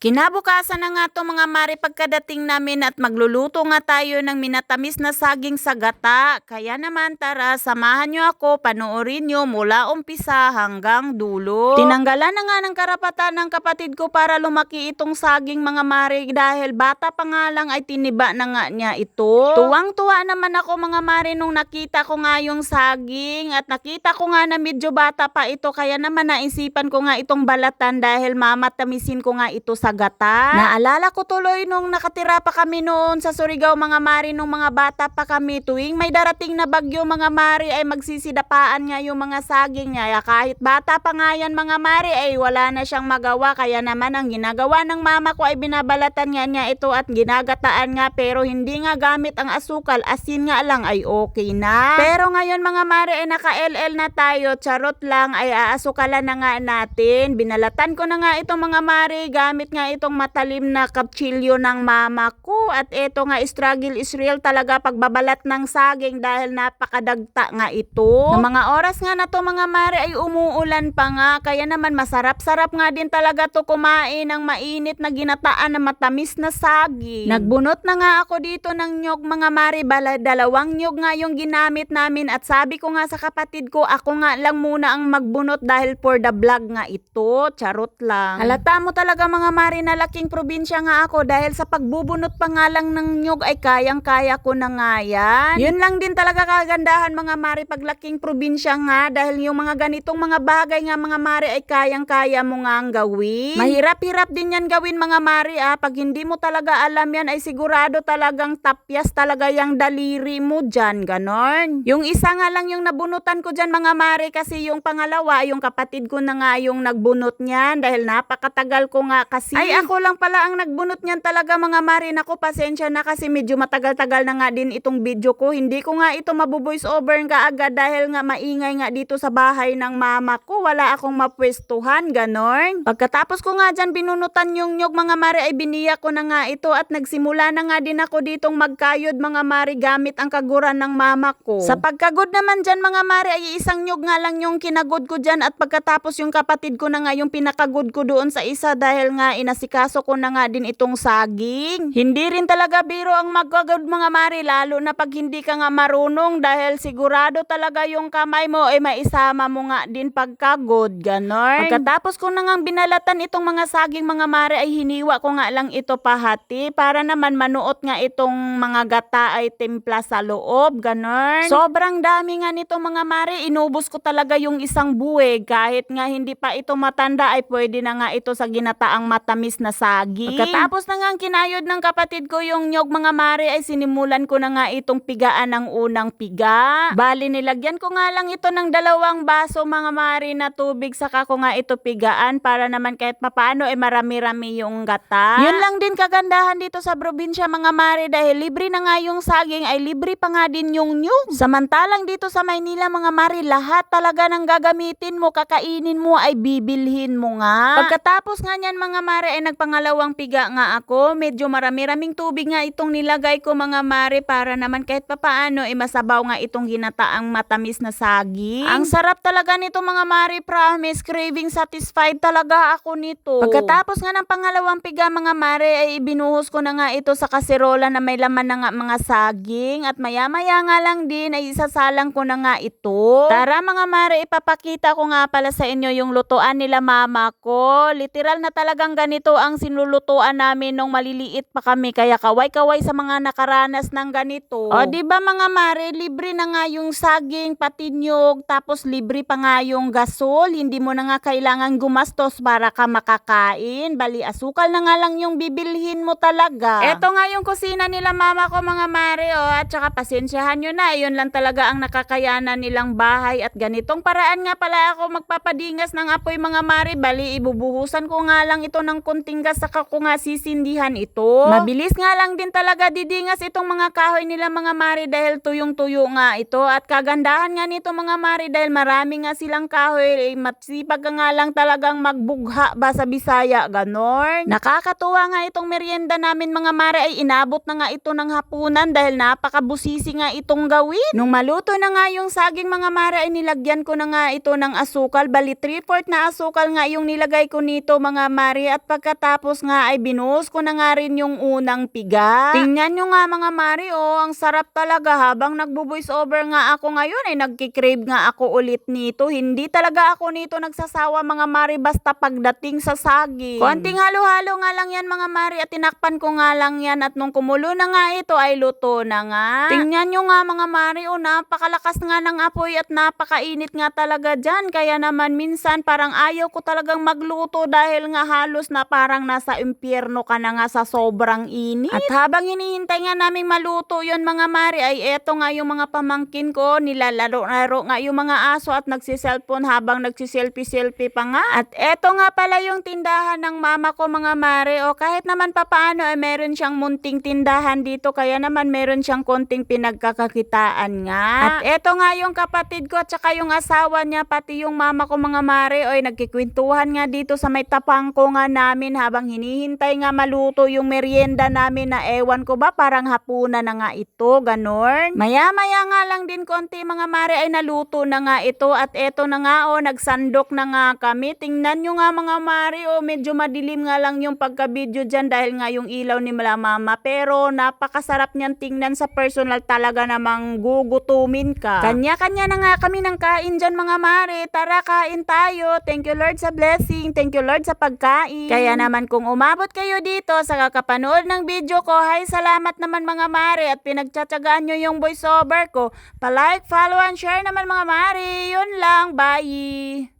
Kinabukasan na nga to mga mari pagkadating namin at magluluto nga tayo ng minatamis na saging sa gata. Kaya naman tara, samahan nyo ako, panoorin nyo mula umpisa hanggang dulo. Tinanggalan na nga ng karapatan ng kapatid ko para lumaki itong saging mga mari dahil bata pa nga lang ay tiniba na nga niya ito. Tuwang-tuwa naman ako mga mari nung nakita ko nga yung saging at nakita ko nga na medyo bata pa ito kaya naman naisipan ko nga itong balatan dahil mamatamisin ko nga ito sa gata. Naalala ko tuloy nung nakatira pa kami noon sa Surigao mga mari nung mga bata pa kami tuwing may darating na bagyo mga mari ay magsisidapaan nga yung mga saging niya. Kahit bata pa nga yan mga mari ay wala na siyang magawa kaya naman ang ginagawa ng mama ko ay binabalatan nga niya ito at ginagataan nga pero hindi nga gamit ang asukal asin nga lang ay okay na. Pero ngayon mga mari ay naka-LL na tayo charot lang ay aasukalan na nga natin. Binalatan ko na nga itong mga mari gamit nga itong matalim na kapchilyo ng mama ko at ito nga struggle is real talaga pagbabalat ng saging dahil napakadagta nga ito. Ng mga oras nga na to mga mari ay umuulan pa nga kaya naman masarap-sarap nga din talaga to kumain ng mainit na ginataan na matamis na saging. Nagbunot na nga ako dito ng nyog mga mari bala dalawang nyog nga yung ginamit namin at sabi ko nga sa kapatid ko ako nga lang muna ang magbunot dahil for the vlog nga ito. Charot lang. Halata mo talaga mga mari na laking probinsya nga ako dahil sa pagbubunot pa nga lang ng nyog ay kayang-kaya ko na nga yan. Yun lang din talaga kagandahan mga mari pag laking probinsya nga dahil yung mga ganitong mga bagay nga mga mari ay kayang-kaya mo nga ang gawin. Mahirap-hirap din yan gawin mga mari ah. Pag hindi mo talaga alam yan ay sigurado talagang tapyas talaga yung daliri mo dyan. Ganon. Yung isa nga lang yung nabunutan ko dyan mga mari kasi yung pangalawa yung kapatid ko na nga yung nagbunot niyan dahil napakatagal ko nga kasi. Ay ako lang pala ang nagbunot niyan talaga mga mari. Nako pasensya na kasi medyo matagal-tagal na nga din itong video ko. Hindi ko nga ito mabuvoice over nga agad dahil nga maingay nga dito sa bahay ng mama ko. Wala akong mapwestuhan, ganon. Pagkatapos ko nga dyan binunutan yung nyog mga mari ay biniya ko na nga ito at nagsimula na nga din ako ditong magkayod mga mari gamit ang kaguran ng mama ko. Sa pagkagod naman dyan mga mari ay isang nyog nga lang yung kinagod ko dyan at pagkatapos yung kapatid ko na nga yung pinakagod ko doon sa isa dahil nga inasikaso ko na nga din itong saging. Hindi rin talaga biro ang magkagod mga mari lalo na pag hindi ka nga marunong dahil sigurado talaga yung kamay mo ay maisama mo nga din pagkagod, ganon. Pagkatapos ko na nga binalatan itong mga saging mga mari ay hiniwa ko nga lang ito pahati para naman manuot nga itong mga gata ay timpla sa loob, ganon. Sobrang dami nga nito mga mari, inubos ko talaga yung isang buwig kahit nga hindi pa ito matanda ay pwede na nga ito sa ginataang matamis na saging. Pagkatapos na nga ang kinayod ng kapatid ko yung nyog mga mari ay sinimulan ko na nga itong pigaan ng unang piga. Bali nilagyan ko nga lang ito ng dalawang baso mga mari na tubig saka ko nga ito pigaan para naman kahit papaano ay marami-rami yung gata. Yun lang din kagandahan dito sa probinsya mga mari dahil libre na nga yung saging ay libre pa nga din yung nyug. Samantalang dito sa Maynila mga mari lahat talaga ng gagamitin mo kakainin mo ay bibilhin mo nga. Pagkatapos nga niyan mga mari ay nagpangalawang piga nga ako. Medyo marami-raming tubig nga itong nilagay ko mga mari para naman kahit papaano ay masabaw nga itong ginataang matamis na saging. Ang sarap talaga nito mga mari promise craving satisfied talaga ako nito. Pagkatapos nga ng pangalawang piga mga mari ay ibinuhos ko na nga ito sa kaserola na may laman na nga mga saging at maya-maya nga lang din ay isasalang ko na nga ito. Tara mga mari ipapakita ko nga pala sa inyo yung lutuan nila mama ko. Literal na talagang ganito ang sinulutuan namin nung maliliit pa kami kaya kaway-kaway sa mga nakaranas ng ganito. O di ba mga mare, libre na nga yung saging, pati nyog, tapos libre pa nga yung gasol. Hindi mo na nga kailangan gumastos para ka makakain. Bali asukal na nga lang yung bibilhin mo talaga. Eto nga yung kusina nila mama ko mga mare o at saka pasensyahan nyo na. Yun lang talaga ang nakakayanan nilang bahay at ganitong paraan nga pala ako magpapadingas ng apoy mga mare. Bali ibubuhusan ko nga lang ito ng kunting gas saka ko nga sisindihan ito. Mabilis nga lang din talaga didingas itong mga kahoy nila mga mare dahil tuyong-tuyo nga ito at kagandahan nga nito mga mare dahil marami nga silang kahoy eh, matsipag nga lang talagang magbugha ba sa Bisaya ganon. Nakakatuwa nga itong merienda namin mga mare ay inabot na nga ito ng hapunan dahil napakabusisi nga itong gawin. Nung maluto na nga yung saging mga mare ay nilagyan ko na nga ito ng asukal bali 3-4 na asukal nga yung nilagay ko nito mga mare at pagkatapos nga ay binuhos ko na nga rin yung unang piga. Tingnan nyo nga mga Mari, oh, ang sarap talaga habang nagbo-voice over nga ako ngayon ay nagkikrave nga ako ulit nito. Hindi talaga ako nito nagsasawa mga Mari basta pagdating sa saging. Konting halo-halo nga lang yan mga Mari at tinakpan ko nga lang yan at nung kumulo na nga ito ay luto na nga. Tingnan nyo nga mga Mari, oh, napakalakas nga ng apoy at napakainit nga talaga dyan. Kaya naman minsan parang ayaw ko talagang magluto dahil nga halos na parang nasa impyerno ka na nga sa sobrang init. At habang hinihintay nga naming maluto yon mga Mari ay eto nga yung mga pamangkin ko nilalaro-laro nga yung mga aso at nagsiselfone habang nagsiselfie-selfie pa nga. At eto nga pala yung tindahan ng mama ko mga Mari o kahit naman papaano ay meron siyang munting tindahan dito kaya naman meron siyang konting pinagkakakitaan nga. At eto nga yung kapatid ko at saka yung asawa niya pati yung mama ko mga Mari oy nagkikwentuhan nga dito sa may tapangko nga namin habang hinihintay nga maluto yung merienda namin na ewan ko ba parang hapunan na nga ito ganon. Maya maya nga lang din konti mga Mari ay naluto na nga ito at eto na nga o nagsandok na nga kami. Tingnan nyo nga mga Mari o medyo madilim nga lang yung pagka-video dyan dahil nga yung ilaw ni Mala Mama pero napakasarap niyan tingnan sa personal talaga namang gugutumin ka. Kanya-kanya na nga kami ng kain dyan mga Mari. Tara kain tayo. Thank you Lord sa blessing. Thank you Lord sa pagkain. Kaya naman kung umabot kayo dito sa kakapanood ng video ko, hay salamat naman mga Mari at pinagtsatsagaan nyo yung voiceover ko. Pa-like, follow, and share naman mga Mari. Yun lang. Bye!